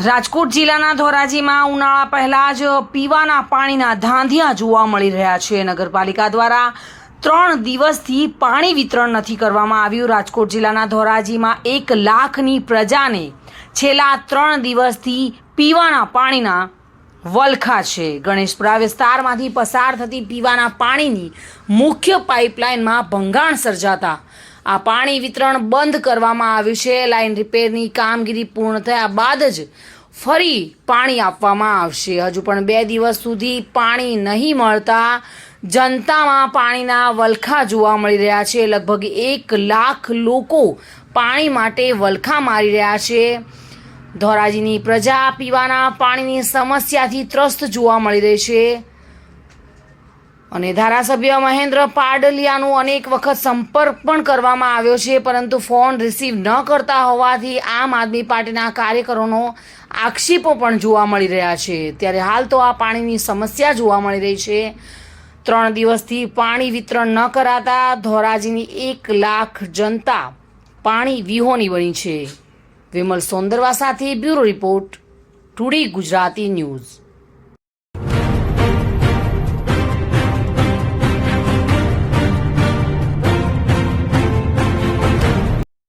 રાજકોટ જિલ્લાના ધોરાજીમાં ઉનાળા પહેલા જ પીવાના પાણીના ધાંધિયા જોવા મળી રહ્યા છે. નગરપાલિકા દ્વારા ત્રણ દિવસથી પાણી વિતરણ નથી કરવામાં આવ્યું. રાજકોટ જિલ્લાના ધોરાજીમાં એક લાખની પ્રજાને છેલ્લા ત્રણ દિવસથી પીવાના પાણીના વલખા છે. ગણેશપુરા વિસ્તારમાંથી પસાર થતી પીવાના પાણીની મુખ્ય પાઇપલાઇનમાં ભંગાણ સર્જાતા આ પાણી વિતરણ બંધ કરવામાં આવ્યું છે. લાઇન રિપેરની કામગીરી પૂર્ણ થયા બાદ જ ફરી પાણી આપવામાં આવશે. હજુ પણ બે દિવસ સુધી પાણી નહીં મળતા જનતામાં પાણીના વલખા જોવા મળી રહ્યા છે. લગભગ એક લાખ લોકો પાણી માટે વલખા મારી રહ્યા છે. ધોરાજીની પ્રજા પીવાના પાણીની સમસ્યાથી ત્રસ્ત જોવા મળી રહી છે. અને ધારાસભ્ય મહેન્દ્ર પાડલિયાનો અનેક વખત સંપર્ક પણ કરવામાં આવ્યો છે, પરંતુ ફોન રિસીવ ન કરતા હોવાથી આમ આદમી પાર્ટીના કાર્યકરોનો આક્ષેપો પણ જોવા મળી રહ્યા છે. ત્યારે હાલ તો આ પાણીની સમસ્યા જોવા મળી રહી છે. ત્રણ દિવસથી પાણી વિતરણ ન કરાતા ધોરાજીની એક લાખ જનતા પાણી વિહોની બની છે. વિમલ સોંદરવા સાથે bureau report, today Gujarati news.